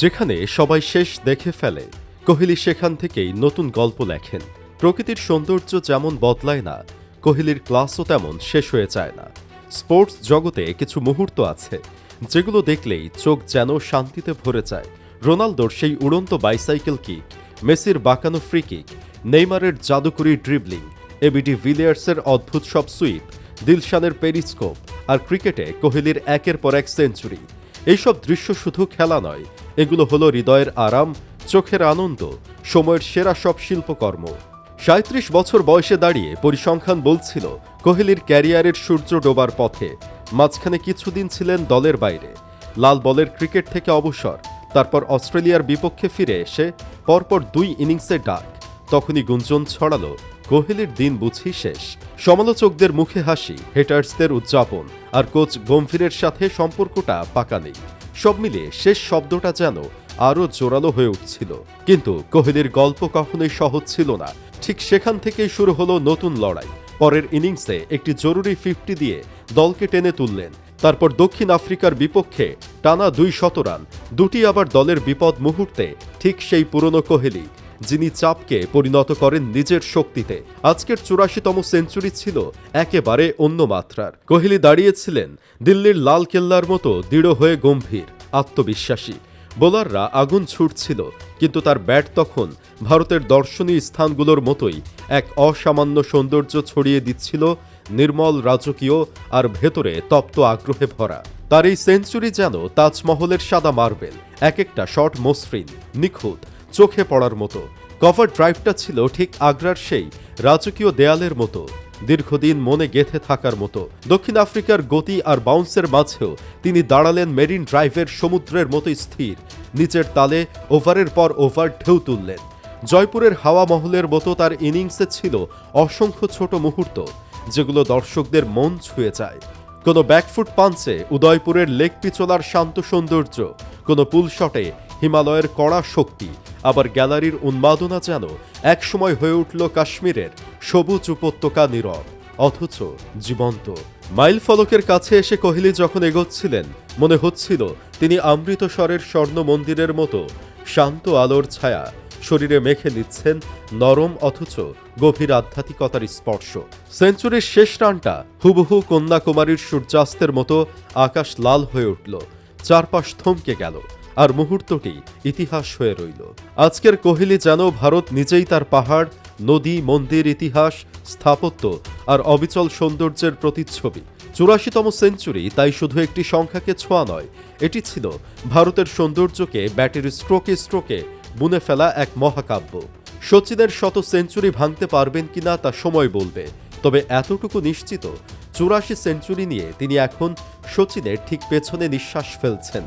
যেখানে সবাই শেষ দেখে ফেলে। কোহলি সেখান থেকেই নতুন গল্প লেখেন। প্রকৃতির সৌন্দর্য যেমন বদলায় না, কোহলির ক্লাসও তেমন শেষ হয়ে যায় না। স্পোর্টস জগতে কিছু মুহূর্ত আছে, যেগুলো দেখলেই চোখ যেন শান্তিতে ভরে যায়। রোনালদোর সেই উড়ন্ত বাইসাইকেল কিক, মেসির বাঁকানো ফ্রি কিক নেইমারের জাদুকরি ড্রিবলিং এবিডি ভিলিয়ার্সের অদ্ভুত সব সুইপ দিলশানের পেরিস্কোপ আর ক্রিকেটে কোহলির একের পর এক সেঞ্চুরি এইসব দৃশ্য শুধু খেলা নয় এগুলো হলো হৃদয়ের আরাম, চোখের আনন্দ, সময়ের সেরা সব শিল্পকর্ম। সাঁত্রিশ বছর বয়সে দাঁড়িয়ে পরিসংখ্যান বলছিল, কোহলির ক্যারিয়ারের সূর্য ডোবার পথে। মাঝখানে কিছুদিন ছিলেন দলের বাইরে। লাল বলের ক্রিকেট থেকে অবসর, তারপর অস্ট্রেলিয়ার বিপক্ষে ফিরে এসে পরপর দুই ইনিংসে ডাক। তখনই গুঞ্জন ছড়ালো, কোহলির দিন বুঝি শেষ। সমালোচকদের মুখে হাসি হেটার্সদের উদযাপন, আর কোচ গম্ভীরের সাথে সম্পর্কটা পাকা নেই। সব মিলিয়ে শেষ শব্দটা যেন আরও জোরালো হয়ে উঠছিল। কিন্তু কোহলির গল্প কখনোই সহজ ছিল না। ঠিক সেখান থেকেই শুরু হলো নতুন লড়াই। পরের ইনিংসে একটি জরুরি ফিফটি দিয়ে দলকে টেনে তুললেন। তারপর দক্ষিণ আফ্রিকার বিপক্ষে টানা দুই শতরান, দুটি আবার দলের বিপদ মুহূর্তে, ঠিক সেই পুরনো কোহলি। যিনি চাপকে পরিণত করেন নিজের শক্তিতে। আজকের চুরাশিতম সেঞ্চুরি ছিল একেবারে অন্য মাত্রার। কোহলি দাঁড়িয়েছিলেন দিল্লির লাল কেল্লার মতো দৃঢ় হয়ে গম্ভীর, আত্মবিশ্বাসী। বোলাররা আগুন ছুটছিল কিন্তু তার ব্যাট তখন ভারতের দর্শনীয় স্থানগুলোর মতোই এক অসামান্য সৌন্দর্য ছড়িয়ে দিচ্ছিল নির্মল রাজকীয় আর ভেতরে তপ্ত আগ্রহে ভরা। তার এই সেঞ্চুরি যেন তাজমহলের সাদা মার্বেল এক একটা শট মসৃণ, নিখুঁত চোখে পড়ার মতো। কভার ড্রাইভটা ছিল ঠিক আগ্রার সেই, রাজকীয় দেয়ালের মতো। দীর্ঘদিন মনে গেথে থাকার মতো। দক্ষিণ আফ্রিকার গতি আর বাউন্সের মাঝেও তিনি দাঁড়ালেন মেরিন ড্রাইভের সমুদ্রের মতো স্থির। নিচের তালে ওভারের পর ওভার ঢেউ তুললেন। জয়পুরের হাওয়া মহলের মতো তার ইনিংসে ছিল অসংখ্য ছোট মুহূর্ত, যেগুলো দর্শকদের মন ছুঁয়ে যায়। কোনো ব্যাকফুট পাঞ্চে উদয়পুরের লেক পিচলার শান্ত সৌন্দর্য, কোনো পুল শটে হিমালয়ের কড়া শক্তি আবার গ্যালারির উন্মাদনা যেন একসময় হয়ে উঠল কাশ্মীরের সবুজ উপত্যকা নীরব। অথচ জীবন্ত। মাইল ফলকের কাছে এসে কোহলি যখন এগোচ্ছিলেন, মনে হচ্ছিল তিনি অমৃতসরের স্বর্ণ মন্দিরের মতো শান্ত আলোর ছায়া শরীরে মেখে নিচ্ছেন নরম অথচ গভীর আধ্যাত্মিকতার স্পর্শ। সেঞ্চুরির শেষ রানটা হুবহু কন্যাকুমারীর সূর্যাস্তের মতো আকাশ লাল হয়ে উঠল। চারপাশ থমকে গেল। আর মুহূর্তটি ইতিহাস হয়ে রইল। আজকের কোহলি যেন ভারত নিজেই তার পাহাড়, নদী, মন্দির, ইতিহাস, স্থাপত্য আর অবিচল সৌন্দর্যের প্রতিচ্ছবি। চুরাশিতম সেঞ্চুরি তাই শুধু একটি সংখ্যাকে ছোঁয়া নয়, এটি ছিল ভারতের সৌন্দর্যকে ব্যাটের স্ট্রোকে স্ট্রোকে বুনে ফেলা এক মহাকাব্য। সচিনের শত সেঞ্চুরি ভাঙতে পারবেন কিনা তা সময় বলবে, তবে এতটুকু নিশ্চিত, চুরাশি সেঞ্চুরি নিয়ে তিনি এখন সচিনের ঠিক পেছনে নিঃশ্বাস ফেলছেন।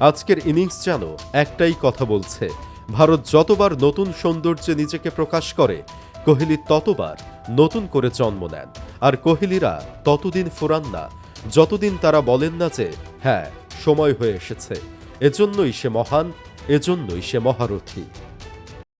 আজকের ইনিংস যেন একটাই কথা বলছে, ভারত যতবার নতুন সৌন্দর্যে নিজেকে প্রকাশ করে, কোহলি ততবার নতুন করে জন্ম নেন। আর কোহলিরা ততদিন ফোরান না, যতদিন তারা বলেন না যে হ্যাঁ সময় হয়ে এসেছে। এজন্যই সে মহান, এজন্যই সে মহারথী।